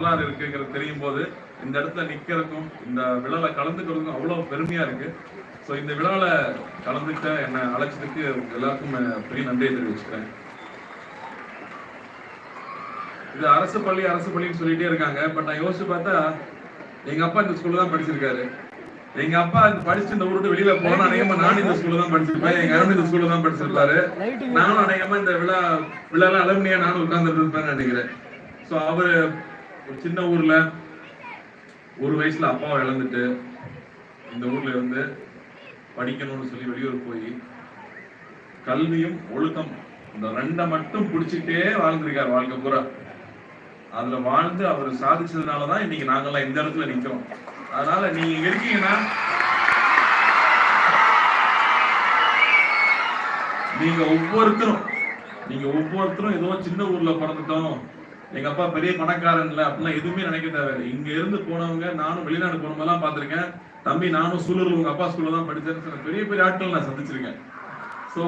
வரலாறு இருக்குங்கிறது தெரியும் போது இந்த இடத்துல நிக்கிறதுக்கும் இந்த விழால கலந்துக்கிறதுக்கும் அவ்வளவு பெருமையா இருக்கு. ஸோ இந்த விழால கலந்துக்க என்னை அழைச்சதுக்கு எல்லாருக்கும் பெரிய நன்றியை தெரிவிச்சுக்கிறேன். இது அரசு பள்ளி அரசு பள்ளின்னு சொல்லிட்டே இருக்காங்க. பட் நான் யோசிச்சு பார்த்தா எங்க அப்பா இந்த ஸ்கூல்ல தான் படிச்சிருக்காரு. எங்க அப்பா இந்த படிச்சு இந்த ஊரை விட்டு வெளியில போனா அநேகமா நானும் இந்த ஸ்கூல்ல தான் படிச்சிருப்பேன். எங்க அருண் இந்த ஸ்கூல்ல தான் படிச்சிருப்பாரு. நானும் அநேகமா இந்த விழா விழால அலுமினியா நானும் உட்கார்ந்துட்டு இருப்பேன்னு நினைக்கிறேன். ஸோ அவரு ஒரு சின்ன ஊர்ல ஒரு வயசுல அப்பாவை இழந்துட்டு இந்த ஊர்ல இருந்து படிக்கணும்னு சொல்லி வெளியூர் போய் கல்வியும் ஒழுக்கம் இந்த ரெண்டை மட்டும் பிடிச்சிட்டே வாழ்ந்திருக்கார் வாழ்க்கை பூரா. அதுல வாழ்ந்து அவர் சாதிச்சதுனாலதான் இன்னைக்கு நாங்கெல்லாம் இந்த இடத்துல நிக்கிறோம். அதனால நீங்க இங்க இருக்கீங்கன்னா நீங்க ஒவ்வொருத்தரும் நீங்க ஒவ்வொருத்தரும் ஏதோ சின்ன ஊர்ல பிறந்துட்டோம் எங்க அப்பா பெரிய பணக்காரன் இல்ல அப்படிலாம் எதுவுமே நினைக்க தேவையில்லை. இங்க இருந்து போனவங்க நானும் வெளிநாடு போனவங்கலாம் பார்த்திருக்கேன். தம்பி நானும் சூழல் உங்க அப்பா ஸ்கூல்ல தான் படிச்சேன்னு பெரிய பெரிய ஆட்கள் நான் சந்திச்சிருக்கேன். சோ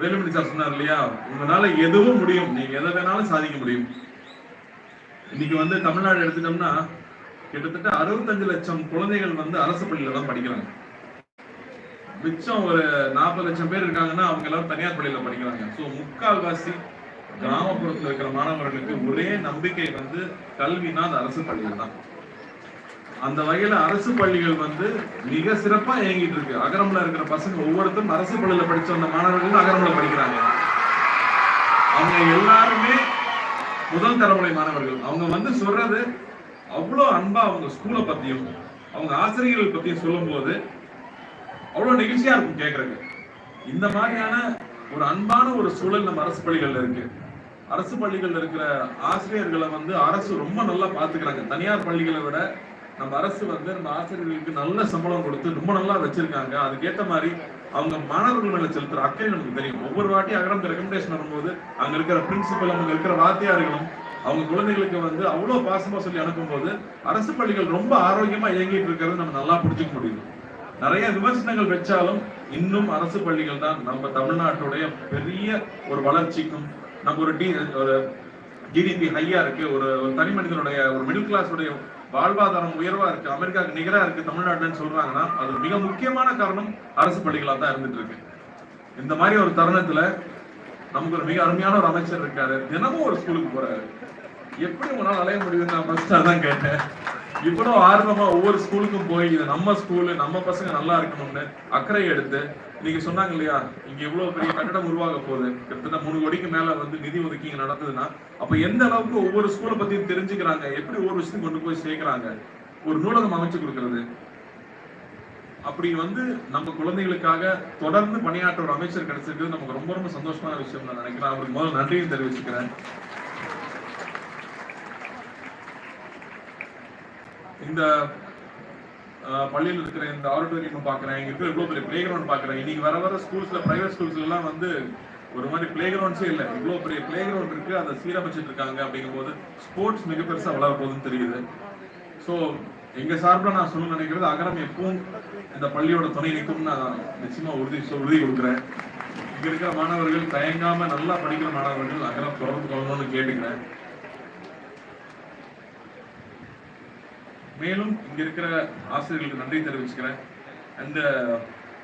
வேலுமணி சார் சொன்னார் இல்லையா உங்களால எதுவும் முடியும். நீங்க எதை வேணாலும் சாதிக்க முடியும். இன்னைக்கு வந்து தமிழ்நாடு எடுத்துட்டோம்னா கிட்டத்தட்ட அறுபத்தஞ்சு லட்சம் குழந்தைகள் வந்து அரசு பள்ளியில தான் படிக்கிறாங்க. மிச்சம் ஒரு நாற்பது லட்சம் பேர் இருக்காங்கன்னா அவங்க எல்லாரும் தனியார் பள்ளியில படிக்கிறாங்க. சோ முக்கால்வாசி கிராமப்புறத்துல இருக்கிற மாணவர்களுக்கு ஒரே நம்பிக்கை வந்து கல்வினா அது அரசு பள்ளிகள் தான். அந்த வகையில அரசு பள்ளிகள் வந்து மிக சிறப்பா இயங்கிட்டு இருக்கு. அகரம்ல இருக்கிற பசங்க ஒவ்வொருத்தரும் அரசு பள்ளியில படிச்ச அந்த மாணவர்கள் அகரம்ல படிக்கிறாங்க. அவங்க எல்லாருமே முதல் தலைமுறை மாணவர்கள். அவங்க வந்து சொல்றது அவ்வளோ அன்பா அவங்க ஸ்கூலை பத்தியும் அவங்க ஆசிரியர்கள் பத்தியும் சொல்லும்போது அவ்வளவு நிகழ்ச்சியா இருக்கும் கேக்குறதுக்கு. இந்த மாதிரியான ஒரு அன்பான ஒரு சூழல் நம்ம அரசு பள்ளிகள்ல இருக்கு. அரசு பள்ளிகள்ல இருக்கிற ஆசிரியர்களை வந்து அரசு ரொம்ப நல்லா பாத்துக்கிறாங்க. தனியார் பள்ளிகளை விட நம்ம அரசு வந்து நம்ம ஆசிரியர்களுக்கு நல்ல சம்பளம் கொடுத்து ரொம்ப நல்லா வச்சிருக்காங்க. அதுக்கேத்த மாதிரி அவங்க மாணவர்கள் மேல செலுத்துற அக்கறை நமக்கு தெரியும். ஒவ்வொரு வாட்டி அகரம் ரெக்கமெண்டேஷன் வரும்போது அங்க இருக்கிற பிரின்சிபல் அங்க இருக்கிற வாத்தியார்களும் அவங்க குழந்தைகளுக்கு வந்து அவ்வளவு பாசமா சொல்லி அனுப்பும்போது அரசு பள்ளிகள் ரொம்ப ஆரோக்கியமா இயங்கிட்டு இருக்கிறது நம்ம நல்லா புரிஞ்சுக்க முடியும் நிறைய விமர்சனங்கள் வச்சாலும் இன்னும் அரசு பள்ளிகள் தான் நம்ம தமிழ்நாட்டுடைய பெரிய ஒரு வளர்ச்சிக்கும் நம்ம ஒரு டி ஒரு ஜிடிபி ஹையா இருக்கு ஒரு ஒரு தனி மனிதனுடைய ஒரு மிடில் கிளாஸ் உடைய வாழ்வாதாரம் உயர்வா இருக்கு அமெரிக்காவுக்கு நிகரா இருக்கு தமிழ்நாடுன்னு சொல்றாங்கன்னா அது மிக முக்கியமான காரணம் அரசு பள்ளிகளா தான் இருந்துட்டு இருக்கு இந்த மாதிரி ஒரு தருணத்துல நமக்கு ஒரு மிக அருமையான ஒரு அமைச்சர் இருக்காரு. தினமும் ஒரு ஸ்கூலுக்கு போறாரு. எப்படி உங்களால் அலைய முடியும்னு நான் ஃபர்ஸ்ட் அதான் கேட்டேன். இவ்வளவு ஆர்வமா ஒவ்வொரு ஸ்கூலுக்கும் போய் இது நம்ம ஸ்கூலு நம்ம பசங்க நல்லா இருக்கணும்னு அக்கறை எடுத்து நீங்க சொன்னாங்க இல்லையா இங்க இவ்வளவு பெரிய கட்டடம் உருவாக போகுது. கிட்டத்தட்ட மூணு கோடிக்கு மேல வந்து நிதி ஒதுக்கீங்க நடந்ததுன்னா அப்ப எந்த அளவுக்கு ஒவ்வொரு ஸ்கூலை பத்தி தெரிஞ்சுக்கிறாங்க எப்படி ஒவ்வொரு விஷயத்தையும் கொண்டு போய் சேர்க்கறாங்க ஒரு நூலகம் அமைச்சு கொடுக்கறது. அப்படி வந்து நம்ம குழந்தைகளுக்காக தொடர்ந்து பணியாற்ற ஒரு அமைச்சர் கிடைச்சிருக்கிறது நமக்கு ரொம்ப ரொம்ப சந்தோஷமான விஷயம் நான் நினைக்கிறேன். அவருக்கு முதல்ல நன்றியும் தெரிவிச்சுக்கிறேன். இந்த பள்ளியில் இருக்கிற இந்த ஆடிட்டோரியம் பாக்குறேன் இங்க இருக்கிற இவ்வளவு பெரிய பிளே கிரவுண்ட் பாக்குறேன். இன்னைக்கு வர வர ஸ்கூல்ஸ்ல பிரைவேட் ஸ்கூல்ஸ்ல எல்லாம் வந்து ஒரு மாதிரி பிளே கிரவுண்ட்ஸே இல்ல. இவ்வளவு பெரிய பிளே கிரவுண்ட் இருக்கு அதை சீரமைச்சிட்டு இருக்காங்க அப்படிங்கும்போது ஸ்போர்ட்ஸ் மிக பெருசா வளர போகுதுன்னு தெரியுது. சோ எங்க சார்பில் நான் சொல்ல நினைக்கிறது அகரம் எப்பவும் இந்த பள்ளியோட துணை நிற்கும்னு நான் நிச்சயமா உறுதி உறுதி கொடுக்குறேன். இங்க இருக்கிற மாணவர்கள் தயங்காம நல்லா படிக்கிற மாணவர்கள் அகரம் தொடர்ந்து கொள்ளணும்னு கேட்டுக்கிறேன். மேலும் இங்க இருக்கிற ஆசிரியர்களுக்கு நன்றி தெரிவிச்சுக்கிறேன். அந்த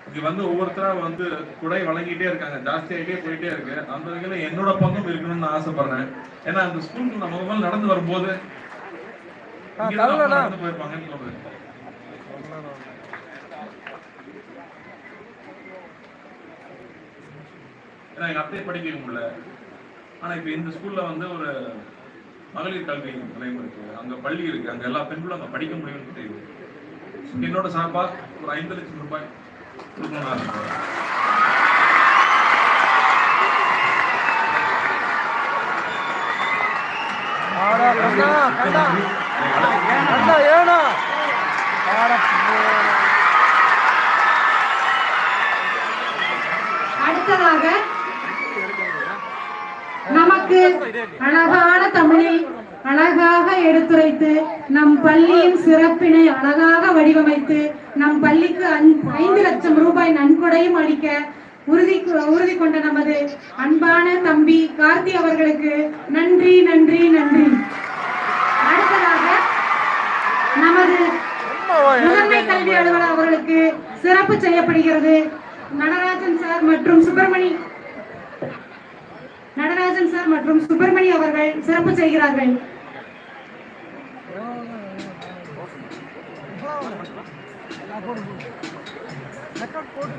இங்க வந்து ஒவ்வொருத்தரா வந்து குடை வழங்கிட்டே இருக்காங்க. ஜாஸ்தி ஆகிட்டே போயிட்டே இருக்கு. அந்த வகையில என்னோட பங்கும் இருக்கணும்னு நான் ஆசைப்படுறேன். ஏன்னா அந்த ஸ்கூலுக்கு நம்ம முதல்ல நடந்து வரும்போது நடந்து போயிருப்பாங்கன்னு ஏன்னா எங்க அத்தையை படிக்க முடியல. ஆனா இப்ப இந்த ஸ்கூல்ல வந்து ஒரு மகளிர் கல்வி நிலையம் இருக்கு. அங்க பள்ளி இருக்கு. அங்க எல்லா பெண்களும் அங்க படிக்க முடியும்னு தெரியுது என்னோட சார்பா ஒரு ஐந்து லட்சம் ரூபாய் அடுத்ததாக நமக்கு அழகான தமிழில் அழகாக எடுத்துரைத்து நம் பள்ளியின் சிறப்பினை அழகாக வடிவமைத்து நம் பள்ளிக்கு ஐந்து லட்சம் ரூபாய் நன்கொடையும் அளிக்க உறுதி உறுதி கொண்ட நமது அன்பான தம்பி கார்த்தி அவர்களுக்கு நன்றி நன்றி நன்றி. அடுத்ததாக நமது முதன்மை கல்வி அலுவலர் அவர்களுக்கு சிறப்பு செய்யப்படுகிறது. நடராஜன் சார் மற்றும் சுப்பிரமணி நடராஜன் சார் மற்றும் சுப்பிரமணி அவர்கள் சிறப்பு செய்கிறார்கள்.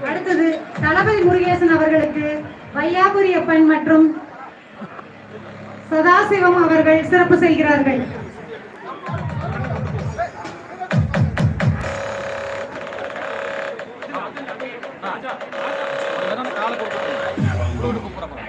அடுத்தது தளபதி முருகேசன் அவர்களுக்கு வையாபுரி அப்பன் மற்றும் சதாசிவம் அவர்கள் சிறப்பு செய்கிறார்கள். கால கொடுக்கணும்